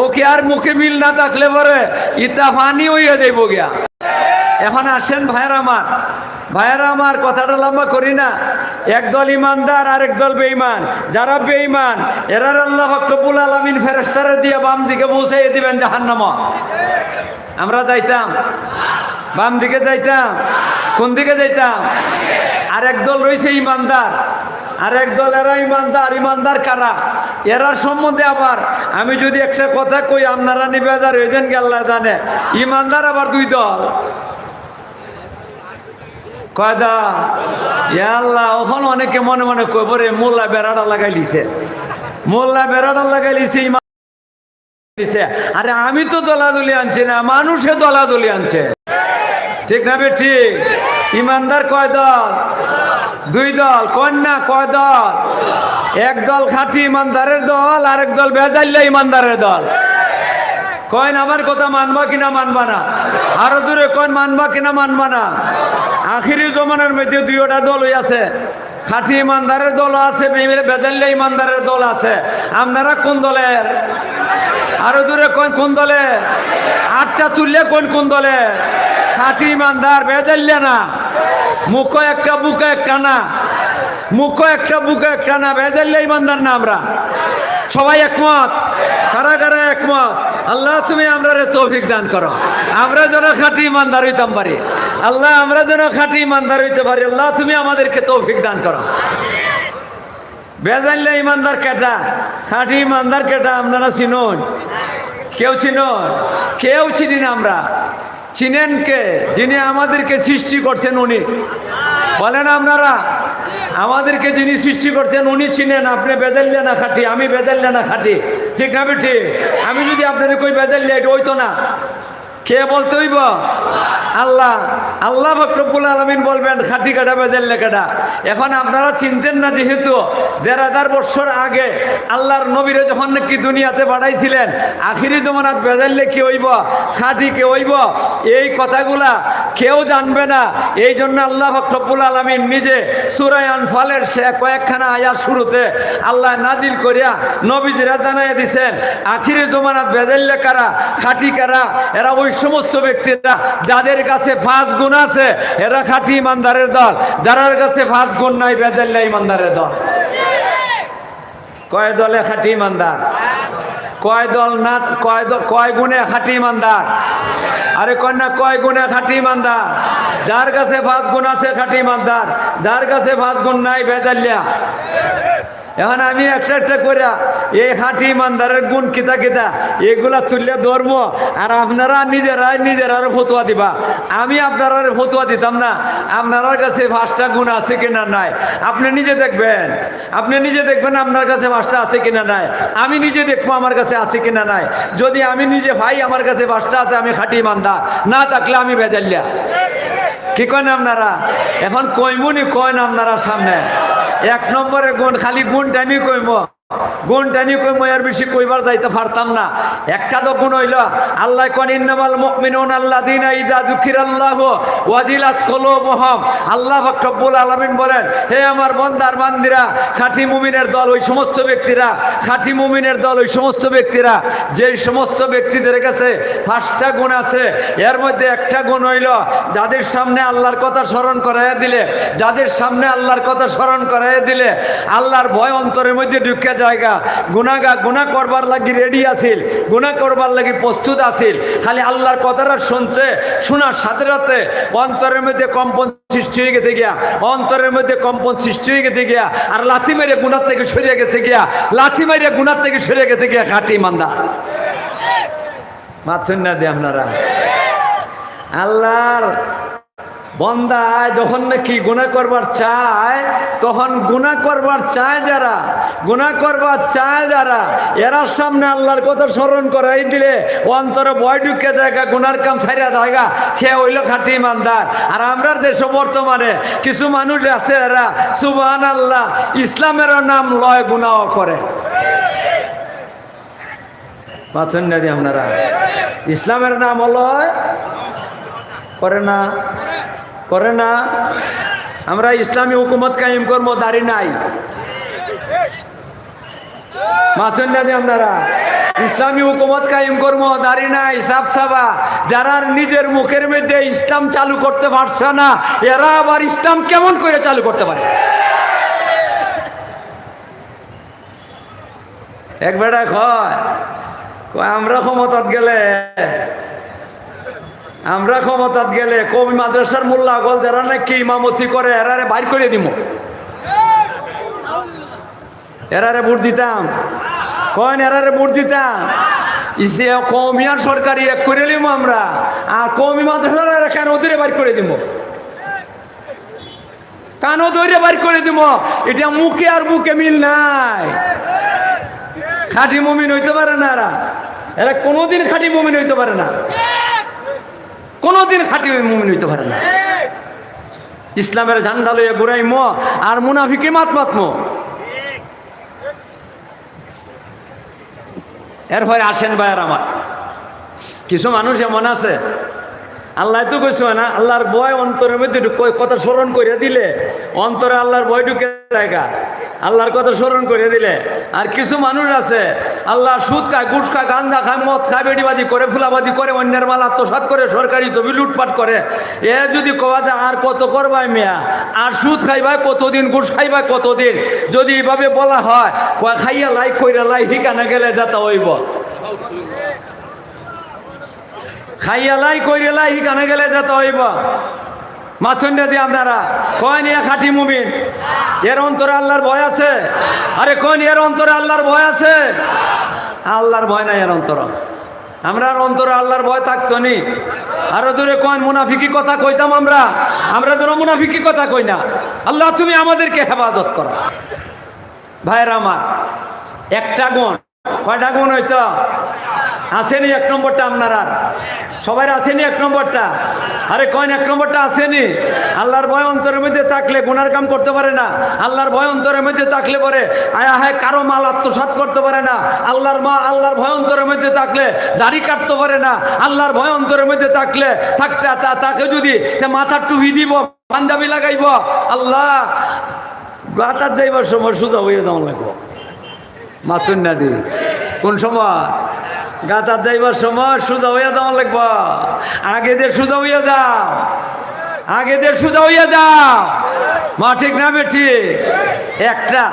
ও কি আর মুখে মিল না থাকলে পরে ইতা ফানি হইয়া যাইব গিয়া। এখন আসেন ভাইয়ের আমার। ভাইয়েরা আমার কথাটা লম্বা করি না। একদল ইমানদার আর একদল বেঈমান। যারা বেঈমান এরার আল্লাহ ফকরবুল আলমিন ফেরেস্তারে দিয়ে বাম দিকে পৌঁছাইয়ে দিবেন জাহান্নাম। আমরা যাইতাম। বাম দিকে যাইতাম। কোন দিকে যাইতাম? আর একদল রয়েছে ইমানদার। আর এক দল, এরা ইমানদার ইমানদার কারা? এরার সম্বন্ধে আবার আমি যদি একটা কথা কই, আপনারা নিবেদার হইতেন গেল্লা জানে। ইমানদার আবার দুই দল। কয়দা আল্লাহ, ওখানে অনেকে মনে মনে কইব রে মোল্লা বেড়াটা লাগাই লিছে মোল্লা বেড়াটা লাগাই লিছে ইমান। আরে, আমি তো দলাদলি আনছি না, মানুষে দলাদলি আনছে। ঠিক না বে ঠিক? ইমানদার কয় দল? দুই দল, কন্যা, কয় দল? এক দল খাঁটি ইমানদারের দল আর এক দল বেজাল্লা ইমানদারের দল। কয়েন আমার কথা মানবা কিনা মানবা না? আরও দূরে কয়েন মানবা কিনা মানবা না? আখিরি জমানার মধ্যে দুইটা দল আছে খাঁটি ইমানদারের দল আছে বেদাল্লা ইমানদারের দল আছে। আপনারা কোন দলের? আরও দূরে কোন কোন দলে আটটা তুললে কোন কোন দলে খাঁটি ইমানদার বেদাল্লা না। মুখ একটা বুকে একটা না। মুখ একটা বুকে একটা না। বেদাল্লা ইমানদার না আমরা। সবাই একমত? কারা কারা একমত? আল্লাহ তুমি আমরা তৌফিক দান করো। আমরা যেন খাঁটি ইমানদার হইতাম পারি। আল্লাহ আমরা যেন খাঁটি ইমানদার হইতে পারি। আল্লাহ তুমি আমাদেরকে তৌফিক দান করো। বেজাইলে ইমানদার কেটা? খাঁটি ইমানদার কেটা? আপনারা চিনুন? কেউ চিনুন? কেউ চিনি না আমরা। চিনেন কে? যিনি আমাদেরকে সৃষ্টি করছেন উনি। বলেন আপনারা, আমাদেরকে যিনি সৃষ্টি করছেন উনি চিনেন, আপনি বেদাল্লে না খাটি? আমি বেদাল্লে না খাটি। ঠিক না ঠিক আমি যদি আপনাদের কই বেদাল্লে এটা হইতো না। কে বলতে হইব? আল্লাহ। আল্লাহ ফকরবুল আলমিন বলবেন, খাটি কাটা বেজাল্লে কাটা। এখন আপনারা চিনতেন না যেহেতু দেড় হাজার বছর আগে আল্লাহর নবীরে যখন নাকি দুনিয়াতে বাড়াইছিলেন, আখিরি জমানাত বেজাল্লে কি হইব? খাটি কে হইব? এই কথাগুলা কেউ জানবে না। এই জন্য আল্লাহ ফকরবুল আলমিন নিজে সুরাই ফলের সে কয়েকখানা আয়ার শুরুতে আল্লাহ নাদিল করিয়া নবীজিরা জানাইয়া দিছেন, আখিরি জমানাত বেজাল্লে কারা খাটি কারা এরা ওই সমস্ত ব্যক্তিরা যাদের কাছে ফাঁস গুণ আছে। এরা খাঁটি ইমানদারের দল। যার কাছে ফাঁস গুণ নাই বেদাল্লা ইমানদারের দল। কয় দলে খাঁটি ইমানদার? কয় দল না, কয় কয় গুণে খাঁটি ইমানদার? আরে কন্যা কয় গুণে খাঁটি ইমানদার? যার কাছে ফাঁস গুণ আছে, খাঁটি ইমানদার। যার কাছে ফাঁস গুণ নাই বেদাল্লা এখন আমি একটা একটা করে এই হাঁটি ইমানদারের গুণ কিতা কিতা, এগুলা তুললে ধর্ম। আর আপনারা নিজেরাই নিজেরা ফতুয়া দিবা। আমি আপনারা ফতুয়া দিতাম না। আপনার কাছে পাঁচটা গুণ আছে কিনা নাই? আপনি নিজে দেখবেন। আপনি নিজে দেখবেন আপনার কাছে পাঁচটা আছে কিনা নাই। আমি নিজে দেখব আমার কাছে আছে কিনা নাই। যদি আমি নিজে ভাই, আমার কাছে পাঁচটা আছে, আমি খাঁটি ইমানদার। না থাকলে আমি বেজাল্লা কি করেন আপনারা? এখন কইমুনি কয়েন আপনারা সামনে। এক নম্বরে গুণ খালি গুণ টানি কইম। গুণ টানি কইম এর বেশি কইবার যাইতে পারতাম না। একটা তো গুণ হইল, আল্লাহ কোন, ইন্নামাল মুমিনুন আল্লাযিনা ইযা যুকিরাল্লাহু ওয়াজিলাত কুলুবুহুম। আল্লাহ রব্বুল আলামিন বলেন, হে আমার বান্দার বান্দিরা, খাঁটি মুমিনের দল ওই সমস্ত ব্যক্তিরা, খাঁটি মুমিনের দল ওই সমস্ত ব্যক্তিরা যে সমস্ত ব্যক্তিদের কাছে পাঁচটা গুণ আছে, এর মধ্যে একটা গুণ হইল, যাদের সামনে আল্লাহর কথা স্মরণ করাইয়া দিলে, যাদের সামনে আল্লাহর কথা স্মরণ করাইয়া দিলে, আল্লাহর ভয় অন্তরের মধ্যে ঢুকে জায়গা। গুণাগা গুণা করবার লাগি রেডি আছিল গুণা করবার লাগি প্রস্তুত আছিল। খালি আল্লাহর কথাটা শুনছে, শোনার সাথে সাথে অন্তরের মধ্যে কম্পন সৃষ্টি হয়ে গেছে গিয়া। অন্তরের মধ্যে কম্পন সৃষ্টি হয়ে গেছে গিয়া। আর লাথি মেরে গুণার থেকে সরিয়ে গেছে গিয়া। লাথি মেরে গুণার থেকে সরিয়ে গেছে গিয়া খাটি মান্দা মাথুন না দিয়ে আপনারা। আল্লাহর বন্দায় যখন নাকি গুণা করবার চায়, তখন গুণা করবার চায় যারা? গুণা করবার চায় যারা? এরা সামনে আল্লাহর কথা স্মরণ করাই দিলে অন্তরে ভয় ঢুকে দেখা গুনার কাম ছাইরা দেখা সে হইল খাটি ইমানদার। আর আমরা দেশে বর্তমানে কিছু মানুষ আছে এরা সুবহান আল্লাহ ইসলামেরও নাম লয় গুণাও করে। পাচ্ছেন আপনারা, ইসলামের নাম হলো করে না? করে না। আমরা ইসলামী হুকুমত কায়েম করব, দাঁড়ি নাই। মাথুন না আপনারা, ইসলামী হুকুমত কায়েম করব, দাঁড়ি নাই, সাফ সাবা যারা নিজের মুখের মধ্যে ইসলাম চালু করতে পারছে না, এরা আবার ইসলাম কেমন করে চালু করতে পারে? এক বেটা কয়, আমরা ক্ষমতাত গেলে আমরা ক্ষমতাত গেলে কবি মাদ্রাসার মোল্লা গল যারা নাকি ইমামতি করে, এরারে বাইর করে দিব। এরারে ভোট দিতাম। কয়েন এরারে ভোট দিতাম। ইসে কমিয়ার সরকারি এক করে নিব আমরা। আর কমি মাদ্রাসার কেন ওদের বাইর করে দিব? কানো ধরে বাইর করে দিব? এটা মুখে আর বুকে মিল নাই। খাঁটি মমিন হইতে পারে না এরা। এরা কোনোদিন খাঁটি মমিন হইতে পারে না। কোনোদিন ওই মুমিন হইতে পারে না। ইসলামের ঝান্ডা লইয়া ম, আর মুনাফিকে মাত মাতম এরপরে আসেন ভাইয়ার আমার। কিছু মানুষ এমন আছে আল্লাহ তো কইছো না, আল্লাহর বয় অন্তরের মধ্যে কথা স্মরণ করে দিলে, অন্তরে আল্লাহর ভয় ঢুকে জায়গা আল্লাহর কথা স্মরণ করে দিলে। আর কিছু মানুষ আছে, আল্লাহ সুদ খায় গুস খায়, গান্দা খায়, মদ খায়, বেডিবাদি করে, ফুলাবাদি করে, অন্যের মাল আত্মসাত করে, সরকারি তবি লুটপাট করে। এ যদি যায়, আর কত করবাই মেয়া? আর সুদ খাইবাই কতদিন, ঘুষ খাইবাই কতদিন? যদি এভাবে বলা হয় খাইয়া লাই, কইরা লাই, হিকানা গেলে যাতা হইব। খাইয়ালাই কইরেলাই হিকানে গেলে যেতে হইব। মাথুন্ডে দিয়ে আপনারা, কয় নিয়ে খাটি মুমিন? এর অন্তরে আল্লাহর ভয় আছে? আরে কয় এর অন্তরে আল্লাহর ভয় আছে? আল্লাহর ভয় নাই এর অন্তর। আমরা অন্তরে আল্লাহর ভয় থাকতো নি। আরও দূরে কয়, মুনাফিকি কথা কইতাম আমরা। আমরা তো মুনাফিকি কথা কই না। আল্লাহ, তুমি আমাদেরকে হেফাজত করো। ভাইয়ের আমার, একটা গুণ। কয়টা গুণ হইতো? আসেনি এক নম্বরটা আপনার আর। সবাই আসেনি এক নম্বরটা? আরে কয়েন, এক নম্বরটা আসেনি? আল্লাহর ভয় অন্তরের মধ্যে থাকলে গুনার কাম করতে পারে না। আল্লাহর ভয় অন্তরের মধ্যে থাকলে পরে আয়া হায়, কারও মাল আত্মসাৎ করতে পারে না। আল্লাহর মা, আল্লাহর ভয় অন্তরের মধ্যে থাকলে দাড়ি কাটতে পারে না। আল্লাহর ভয় অন্তরের মধ্যে থাকলে থাকতে তাকে যদি মাথার টুপি দিব পাঞ্জাবি লাগাইব, আল্লাহ, গাতার যাইবার সময় সোজা হয়ে যাওয়া লাগবো। মাতুন না কোন সময় গাতার যাইবার সময় সুদা হইয়া যাওয়া লাগবো। আগে দিয়ে সুদা হইয়া যাও। আগে দিয়ে সুদা হইয়া যাও। মা, ঠিক না বেঠি একটা,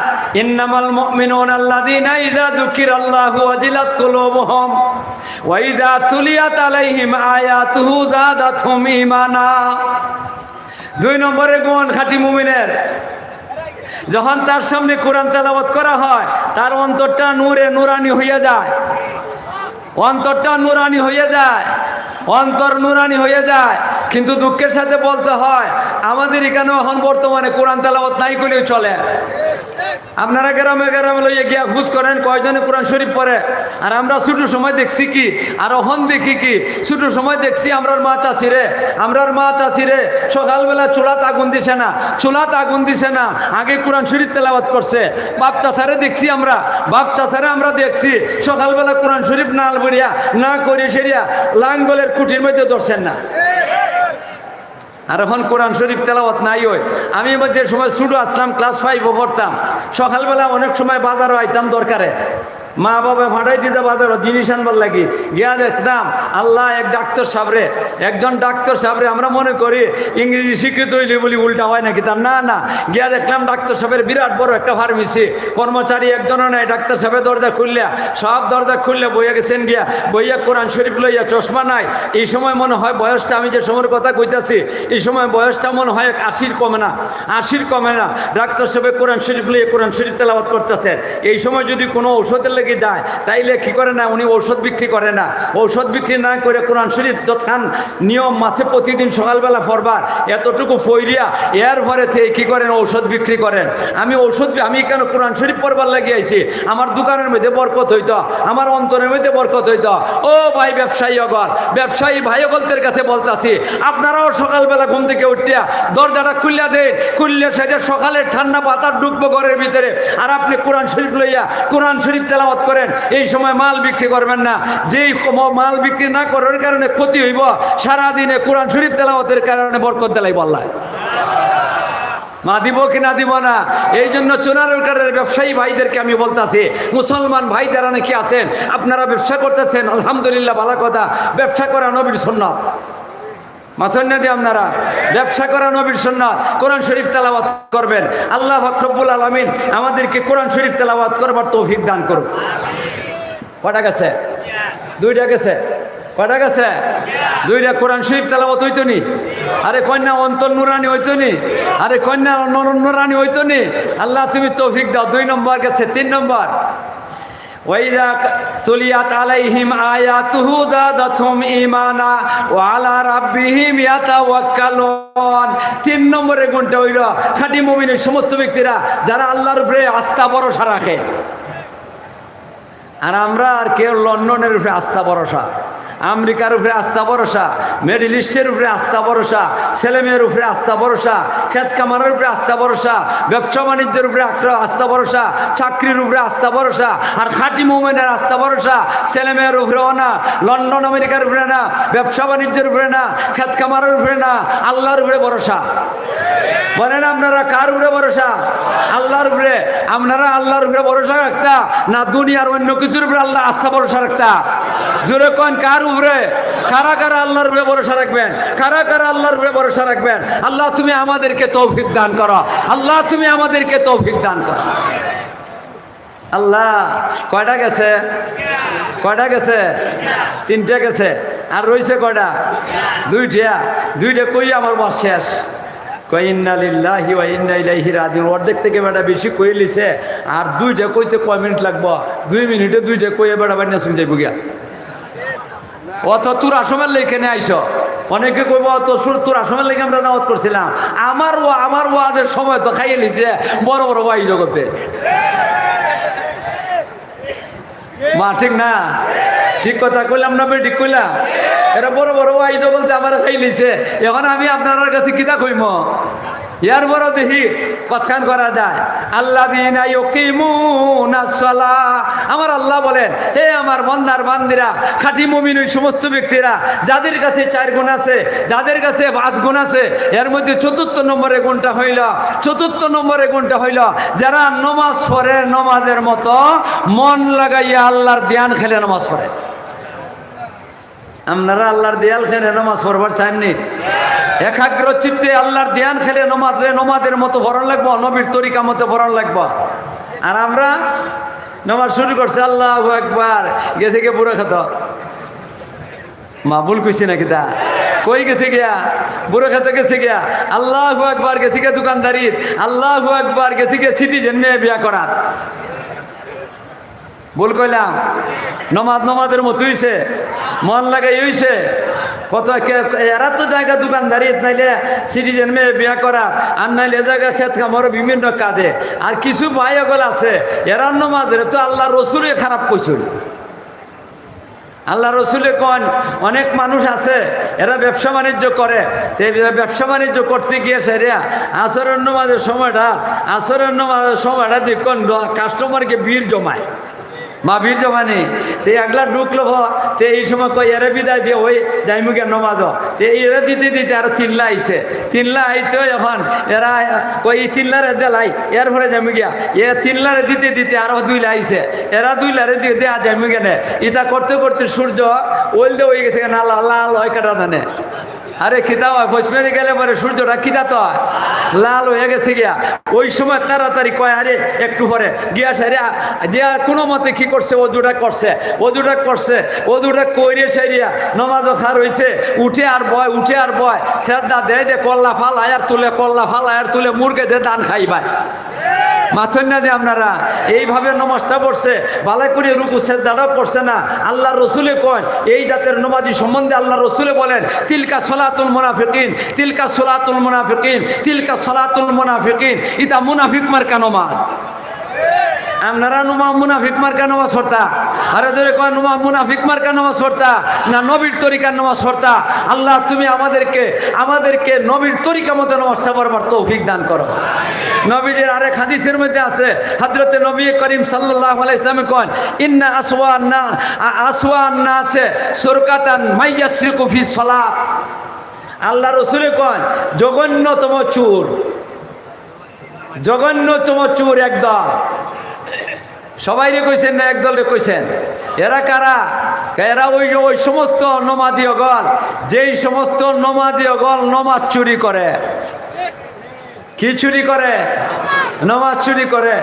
ইন্নামাল মুমিনুন আল্লাযীনা ইযা যুকিরাল্লাহু ওয়াজিলাত কুলুবুহুম ওয়া ইযা তুলিয়াত আলাইহিম আয়াতুহু যাদাতহুম ঈমানা। দুই নম্বরে গুণ খাঁটি মুমিনের। যখন তার সামনে কোরআন তেলাওয়াত করা হয়, তার অন্তরটা নূরে নুরানি হইয়া যায়। অন্তরটা নুরানি হয়ে যায়। অন্তর নুরানি হয়ে যায়, কিন্তু দুঃখের সাথে বলতে হয়, আমাদের এখানে এখন বর্তমানে কোরআন তেলাওয়াত নাই করলেও চলে। আপনারা গ্রামে গ্রামে লইয়ে গিয়া খোঁজ করেন, কয়জনে কোরআন শরীফ পড়ে? আর আমরা ছোট সময় দেখছি কি? আর অহন দেখি কি? ছোট সময় দেখছি আমরার মা চাষি রে, আমরার মা চাষি রে, সকালবেলা চুলাত আগুন দিছে না চুলাত আগুন দিছে না, আগে কোরআন শরীফ তেলাওয়াত করছে। বাপ চাষারে দেখছি আমরা, বাপ চাষারে আমরা দেখছি, সকালবেলা কোরআন শরীফ নাল বরিয়া না করে সেরিয়া, লাঙ্গলের কুটির মধ্যে ধরছেন না। আর এখন কোরআন শরীফ তেলাওয়াত নাই ওই। আমি যে সময় শুরু আসলাম ক্লাস ফাইভও পড়তাম। সকালবেলা অনেক সময় বাজারও আইতাম দরকারে। মা বাবা ভাড়াই দিতে বাজার জিনিস আনবার লাগি। গিয়া দেখতাম, আল্লাহ এক ডাক্তার সাবরে, একজন ডাক্তার সাবরে আমরা মনে করি ইংরেজি শিক্ষিত হইলে বলি উল্টা হয় নাকি তার? না না। গিয়া দেখলাম ডাক্তার সাহেবের বিরাট বড় একটা ফার্মেসি। কর্মচারী একজনও নাই, ডাক্তার সাহেবের দরজা খুললে, সব দরজা খুললে বইয়া গেছেন গিয়া। বইয়া কোরআন শরীফ লইয়া চশমা নাই। এই সময় মনে হয় বয়সটা, আমি যে সময়ের কথা কইতাছি, এই সময় বয়সটা মনে হয় এক আশির কমে না, আশির কমে না। ডাক্তার সাহেব কোরআন শরীফ লইয়া কোরআন শরীফ তেলাওয়াত করতেছে। এই সময় যদি কোনো ঔষধের লেগে যায়। তাইলে কি করে না, উনি ঔষধ বিক্রি করে না। ঔষধ বিক্রি না করে কোরআন শরীফ যতখান নিয়ম মাসে প্রতিদিন সকালবেলা ফরবার, এতটুকু ফইরিয়া এর ভরে থেকে কি করেন, ঔষধ বিক্রি করেন। আমি ঔষধ আমি কেন কোরআন শরীফ পড়বার আইছি? আমার দোকানের মধ্যে বরকত হইতো, আমার অন্তরের মধ্যে বরকত হইতো। ও ভাই ব্যবসায়ী অগর, ব্যবসায়ী ভাই অগলদের কাছে বলতাছি, আপনারাও সকালবেলা ঘুম থেকে উঠিয়া দরজাটা খুললা দেন খুললে সেটা সকালের ঠান্ডা বাতাস ডুববো ঘরের ভিতরে। আর আপনি কোরআন শরীফ লইয়া, কোরআন শরীফ তেলাওয়াত করেন, এই সময় মাল বিক্রি করবেন না। যেই মাল বিক্রি না করার কারণে ক্ষতি হইব, সারাদিনে কোরআন শরীফ তেলাওয়াতের কারণে বরকত দেলাই বললায় মা দিব কি না দিব না? এই জন্য চুনারুল কাঠের ব্যবসায়ী ভাইদেরকে আমি বলতাছি, মুসলমান ভাই যারা নাকি আছেন, আপনারা ব্যবসা করতেছেন, আলহামদুলিল্লাহ, ভালো কথা। ব্যবসা করা নবীর সুন্নাত। মাথন দিয়ে আপনারা ব্যবসা করা নবীর সুন্নাত, কোরআন শরীফ তেলাওয়াত করবেন। আল্লাহ ফকরবুল আলমিন আমাদেরকে কোরআন শরীফ তেলাওয়াত করবার তৌফিক দান করুন কটা গেছে? দুইটা গেছে। কটা গেছে? দুইটা কোরআন শরীফ তেলাওয়াত হইতো নি? আরে কন্যা অন্তর নুরানি হইতো নি? আরে কন্যা নর নুরানি হইতো নি? আল্লাহ তুমি তৌফিক দাও। দুই নম্বর গেছে, তিন নম্বর। তিন নম্বরে গুণটা হইল খাঁটি মুমিনের সমস্ত ব্যক্তিরা যারা আল্লাহর উপরে আস্থা ভরসা রাখে। আর আমরা আর কেউ লন্ডনের উপরে আস্থা ভরসা। আমেরিকার উপরে আস্থা ভরসা, মিডিল ইস্টের উপরে আস্থা ভরসা ছেলেমেয়ের উপরে আস্থা ভরসা ক্ষেত কামারের উপরে আস্থা ভরসা, ব্যবসা বাণিজ্যের উপরে আস্থা ভরসা, চাকরির উপরে আস্থা ভরসা, আর খাঁটি মোমেনের আস্থা ভরসা ছেলেমেয়ের উপরেও না লন্ডন, আমেরিকার উপরে না, ব্যবসা বাণিজ্যের উপরে না ক্ষেত কামারের উপরে না, আল্লাহর উপরে ভরসা। বলেন আপনারা কার উপরে ভরসা? আল্লাহর উপরে। আপনারা আল্লাহর উপরে ভরসা রাখতা, না দুনিয়ার অন্য কিছুর উপরে আল্লাহ আস্থা ভরসা রাখতা? জোরে কোন, কার উপরে। কারা কারা আল্লাহর উপরে ভরসা রাখবেন? কারা কারা আল্লাহর উপরে ভরসা রাখবেন? আল্লাহ তুমি আমাদেরকে তৌফিক দান করো। আল্লাহ তুমি আমাদেরকে তৌফিক দান করো। আল্লাহ, কয়টা গেছে? কয়টা গেছে? তিনটা গেছে। আর রয়েছে কয়টা? দুইটা। দুইটা কই আমার বাস শেষ? কইন্নালিল্লাহি ওয়া ইন্না ইলাইহি রাজিউন। অর্ধেক থেকে বেটা বেশি কই লিছে? আর দুইটা কইতে কয় মিনিট লাগবো? দুই মিনিটে দুইটা কইয়ে বেটা বান্না শুনতে বুগিয়া অত তোর আসমের লেখেনে আইস। অনেকে কইব তো সুর তোর আসমের লেগে আমরা দাওয়াত করছিলাম। আমার ও আমার ওয়াজের সময় তো খাইয়ে লিছে বড় বড় ওয়াই জগতে। মা, ঠিক না? ঠিক কথা কইলাম না বে ঠিক কইলাম? এরা বড় বড় ওয়াই বলতে আমার খাই লিছে এখন আমি আপনার কাছে কিতা কইম? ইয়ার বড় দেখি কথান করা যায়। আল্লাহ দিন আমার আল্লাহ বলেন, হে আমার বন্দার বান্দিরা, খাঁটি মমিন ওই সমস্ত ব্যক্তিরা, যাদের কাছে চার গুণ আছে, যাদের কাছে পাঁচ গুণ আছে, এর মধ্যে চতুর্থ নম্বরে গুণটা হইল, চতুর্থ নম্বরে গুণটা হইল, যারা নমাজ পড়ে, নমাজের মতো মন লাগাইয়া আল্লাহর ধ্যান খেলে নমাজ পড়ে। আপনারা আল্লাহর দেয়াল খেলে নমাজ পড়বার চাননি একাগ্র চিত্তে আল্লাহর ধ্যান খেলে নমাজ রে নমাজের মতো ভরণ লাগবো, নবীর তরিকা মতো ভরণ লাগবো। আর আমরা নমাজ শুরু করছে, আল্লাহ একবার গেছে কে বুড়ো খেত? মা, ভুল কইছি নাকি তা? কই গেছে গিয়া? বুড়ো খেতে গেছে গিয়া? আল্লাহ একবার গেছে গে দোকানদারির? আল্লাহ একবার গেছে গে সিটিজেন মেয়ে বিয়া করার? ভুল কইলাম। নমাজ নমাজের মতো হইছে, মন লাগাই হইছে। কত এরা তো জায়গা দোকানদারি নাইলে সিটিজেন মেয়ে বিয়া করা, আর নাইলে জায়গা খেত খামারও বিভিন্ন কাজে। আর কিছু ভাই এগুলো আছে, এরা নমাজের তো আল্লাহ রসুলে খারাপ কইছিল আল্লাহ রসুলে কন, অনেক মানুষ আছে, এরা ব্যবসা বাণিজ্য করে। ব্যবসা বাণিজ্য করতে গিয়ে সেরিয়া আসরের নমাজের সময়টা, আসরের সময়টা দিয়ে কোন কাস্টমারকে ভিড় জমায়। মা বীর জমানি তে একলা ঢুকলো ভ তে এই সময় কই এরে বিদায় দিয়ে ওই যাইমুগে নমাজ। তে এরা দিতে দিতে আরও তিনলা আইছে। তিনলা আইতো এখন। এরা কই তিনলারে দেলাই এর পরে যাইমুগিয়া এ তিনলারে দিতে দিতে আরও দুইলা আইছে। এরা দুইলারে দিয়ে দেয়া যাইমুগে নে ইটা করতে করতে সূর্য ওইল দিয়ে হয়ে গেছে না লাল লাল হয় কাটা দানে। আরে খিদা হয় বসমেরে গেলে পরে সূর্যটা খিদা তো হয়। লাল হয়ে গেছে গিয়া। ওই সময় তাড়াতাড়ি কয়, আরে, একটু পরে। গিয়া সারিয়া দিয়া কোনো মতে কি করছে? দুটা করছে। দুটা করছে দুটা কইরে সারিয়া নমাজও খার হইছে। উঠে আর বয়, উঠে আর বয়। সেদা দে দে, কল্লা ফাল আয়ার তুলে, কল্লা ফাল আয়ার তুলে, মুরগে দে, দান খাইবাই মাথন না দিয়ে আপনারা এইভাবে নমাজটা পড়ছে ভালো করে রুকু সেদাটাও করছে না। আল্লাহ রসুলে কয়, এই জাতের নমাজি সম্বন্ধে আল্লাহ রসুলে বলেন, তিলকা সলাতুল মোনাফিকিন, তিলকা সলাতুল মোনাফিকিন, তিলকা সলাতুল মোনাফিকিন ইতা মুনাফিক মার্কা নমাজ। ধরে কয় না নবীর নামাজ আল্লাহ তুমি আমাদেরকে আমাদেরকে নবীর তরিকা মতো নামাজটা পড়বার তৌফিক দান করো। নবীজির আরেক হাদিসের মধ্যে আছে হজরতে নবী করিম আলাইহি ইসলামে কন ইন্না আসওয়ান না না আছে, সুরকাতান মাইয়াসরিকু ফি সালাত আল্লাহ রসুলে কন জঘন্যতম চুর, জঘন্যতম চোর একদল। সবাই রে কইছেন না একদল রে কইছেন। এরা কারা? এরা ওই ওই সমস্ত নমাজি অগল। যেই সমস্ত নমাজি অগল নমাজ চুরি করে। কি চুরি করে? নমাজ চুরি করে।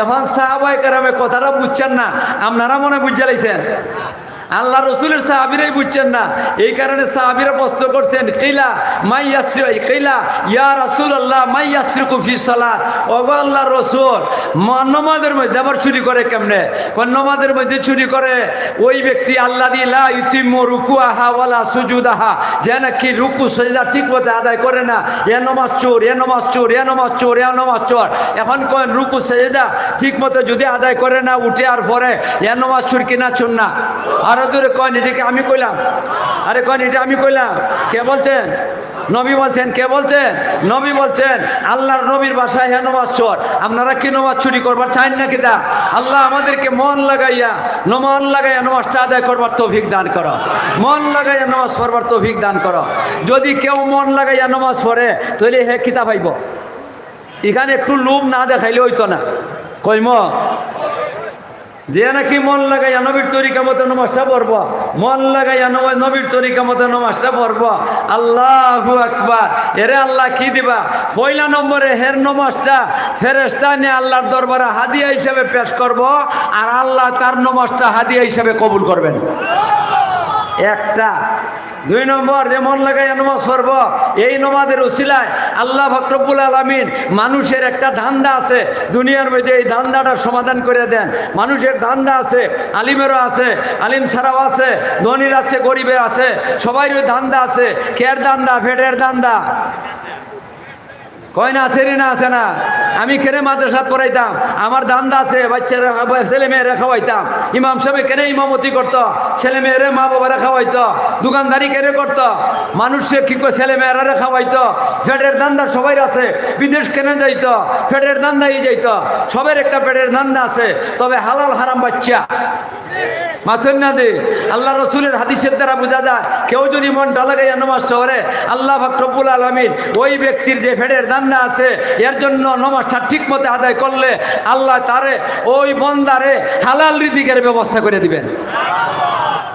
এখন সাহাবাই কারামে কথাটা বুঝছেন না, আপনারা মনে বুঝে লাইছেন? আল্লাহ রসুলের সাহাবিরাই বুঝছেন না। এই কারণে সাহাবিরা প্রশ্ন করছেন, কিলা মাই ইয়াসরি কিলা, ইয়া রসুল আল্লাহ মাই ইয়াসরি কুফি সালাত? ওগো আল্লাহ রসুল নমাজের মধ্যে আবার চুরি করে কেমনে? কোন নমাজের মধ্যে চুরি করে? ওই ব্যক্তি আল্লাহ দিলা ইউতিম রুকু আহা ওয়ালা সুজুদ আহা যে নাকি রুকু, সজদা ঠিক মতো আদায় করে না। এ নমাজ চোর, এ নমাজ চোর, এ নমাজ চোর, এ নমাজ চোর। এখন কোন রুকু, সজদা ঠিক মতো যদি আদায় করে না, উঠে আর পরে এ নমাজ চোর কিনা চোর না? আরও দূরে কন এটাকে আমি কইলাম। আরে কন এটা আমি কইলাম। কে বলছেন? নবী বলছেন, কে বলছেন? নবী বলছেন, আল্লাহর নবীর বাসায় হ্যাঁ নমাজ চোর আপনারা কি নমাজ চুরি করবার চান নাকি দা? আল্লাহ আমাদেরকে মন লাগাইয়া ন মন লাগাইয়া নমাজটা আদায় করবার তৌফিক দান করো। মন লাগাইয়া নমাজ পড়বার তৌফিক দান করো। যদি কেউ মন লাগাইয়া নমাজ পড়ে তাহলে হে কিতাব পাইব এখানে একটু লোভ না দেখাইলে হইতো না। কইম যে নাকি মন লাগাইয়া নবীর তরিকা মতো নমাজটা পড়ব। মন লাগাইয়া নব- নবীর তরিকা মতো নমাজটা পড়ব। আল্লাহু আকবার। এরে আল্লাহ কি দিবা? পয়লা নম্বরে হের নমাজটা ফেরেস্তা নিয়ে আল্লাহর দরবারে হাদিয়া হিসাবে পেশ করব আর আল্লাহ তার নমাজটা হাদিয়া হিসাবে কবুল করবেন। একটা দুই নম্বর, যে মন লাগাইয়া নমাজ পড়ব, এই নমাজের উসিলায় আল্লাহ ফকরবুল আলমিন মানুষের একটা ধান্দা আছে, দুনিয়ার মধ্যে এই ধান্দাটা সমাধান করে দেন। মানুষের ধান্দা আছে, আলিমেরও আছে, আলিম ছাড়াও আছে, ধনীর আছে, গরিবের আছে সবাইরই ধান্দা আছে। কের ধান্দা? ফেটের ধান্দা। কয় না, আছে না আছে না? আমি কেনে মাদ্রাসাত পড়াইতাম? আমার দান্দা আছে, বাচ্চারা, ছেলে মেয়েরা খাওয়াইতাম। ইমাম সাহেব কেনে ইমামতি করতো? ছেলে মেয়েরে মা বাবারা খাওয়াইতো। দোকানদারি কেনে করতো? মানুষে কি করে ছেলে মেয়েরা খাওয়াইতো? ফেটের দান্দা সবাই আছে, বিদেশ কেনে যাইতো? ফেটের দান্দাই যাইতো। সবের একটা পেটের দান্দা আছে, তবে হালাল হারাম বাচ্চা। মাথুর না দে, আল্লাহ রসুলের হাদিসের দ্বারা বোঝা যায়, কেউ যদি মনটা লাগাইয়া নমাজ শহরে আল্লাহ ফাকরবুল আলমিন ওই ব্যক্তির যে ফেডের দান্দা আছে, এর জন্য নমাজটা ঠিক মতো আদায় করলে আল্লাহ তারে ওই বন্দারে হালাল রিদিকের ব্যবস্থা করে দিবেন।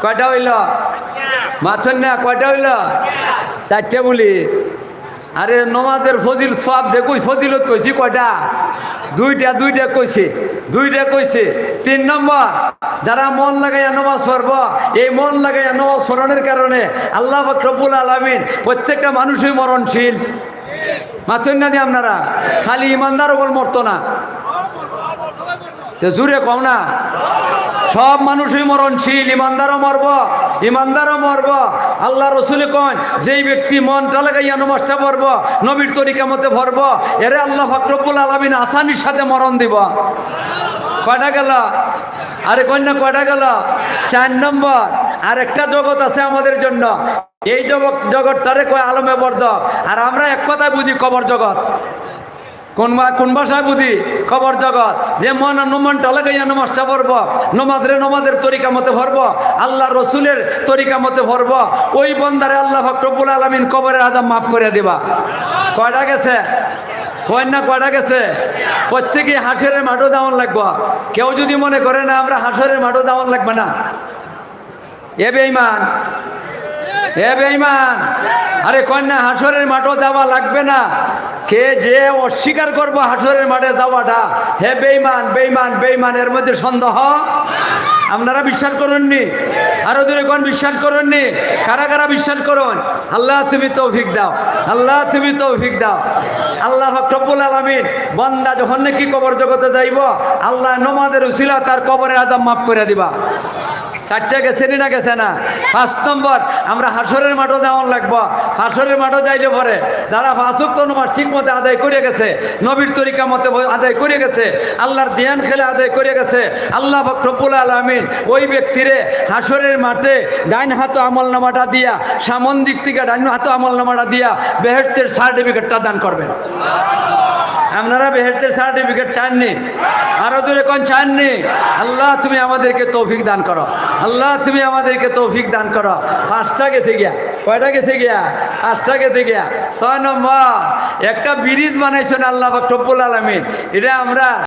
কয়টা হইল? মাথুর না, কয়টা হইল? চারটে বলি। আরে নমাজের ফজিল সব যে কই ফজিলত কইছি কয়টা? দুইটা দুইটা কইছে দুইটা কইছে। তিন নম্বর, যারা মন লাগাইয়া নমাজ পড়ব, এই মন লাগাইয়া নমাজ পড়ানোর কারণে আল্লাহ রব্বুল আলমিন প্রত্যেকটা মানুষই মরণশীল। মাথুন না দিয়ে আপনারা? খালি ইমানদার ওপর মরতো না। তো জুড়ে কম না। সব মানুষই মরণশীল, ইমানদারও মরব ইমানদারও মরব। আল্লাহ রসুল কন যেই ব্যক্তি মনটা লাগাইয়া নমাজটা পড়ব, নবীর তরিকা মতে ভরব, এরে আল্লাহ ফকরবুল আলমিন আসানির সাথে মরণ দিব। কয়টা গেল? আরে কন্যা, কয়টা গেল? চার নম্বর। আর একটা জগৎ আছে আমাদের জন্য। এই জগৎ, জগৎটারে কয় আলমে বর্দ আর আমরা এক কথায় বুঝি কবর জগৎ। কোন কোন ভাষায় বুঝি? খবর জগৎ। যে মন নমনটা লাগাইয়া নমাজটা পড়ব নমাজরে নমাজের তরিকা মতে ভরব আল্লাহ রসুলের তরিকা মতে ভরব, ওই বন্দারে আল্লাহ ফকরবুল আলমিন কবরের আদাম মাফ করে দিবা। কয়টা গেছে? কন্যা কয়টা গেছে? প্রত্যেকে হাঁসের মাঠও দাওয়ান লাগবো। কেউ যদি মনে করে না, আমরা হাঁসের মাঠও দাওয়ান লাগবে না। এ বেইমান এ বেইমান আরে কন্যা হাঁসরের মাঠও যাওয়া লাগবে না। কে যে অস্বীকার করব হাসরের মাঠে যাওয়াটা? হে বেইমান বেইমান বেইমান এর মধ্যে সন্দেহ? আপনারা বিশ্বাস করুননি? আরও দূরে কোন বিশ্বাস করুননি? কারা কারা বিশ্বাস করুন? আল্লাহ তুমি তৌফিক দাও। আল্লাহ তুমি তৌফিক দাও। আল্লাহ ফকরবুল আলমিন, বন্দা যখন নাকি কবর জগতে যাইব, আল্লাহ নমাদের উসিলা তার কবরের আদম মাফ করে দিবা। চারটা গেছে নি গেছে না? পাঁচ নম্বর, আমরা হাসরের মাঠও যাওয়ার লাগবো। হাসরের মাঠও যাইলে পরে। যারা ফাঁসুক তো নমাজ ঠিক মতো আদায় করে গেছে, নবীর তরিকা মতে আদায় করে গেছে, আল্লাহর ধ্যান খেলে আদায় করে গেছে, আল্লাহ ফকরবুল আলমিন ওই ব্যক্তিরে হাসরের মাঠে ডাইন হাত আমল নামাটা দিয়া, সামন দিক থেকে ডাইন হাত আমল নামাটা দিয়া বেহেরতের সার্টিফিকেটটা দান করবেন। আপনারা বেহেরতের সার্টিফিকেট চাননি? আরও দূরে কোন চাননি? আল্লাহ, তুমি আমাদেরকে তৌফিক দান করো। আল্লাহ, তুমি আমাদেরকে তৌফিক দান করো। পাঁচটা গেছে গিয়া। কয়টা গেছে গিয়া? পাঁচটা গেছে গিয়া। ছয় নম্বর, একটা ব্রিজ বানাইছেন আল্লাহ টপ্পুল আলমিন। এটা আমরা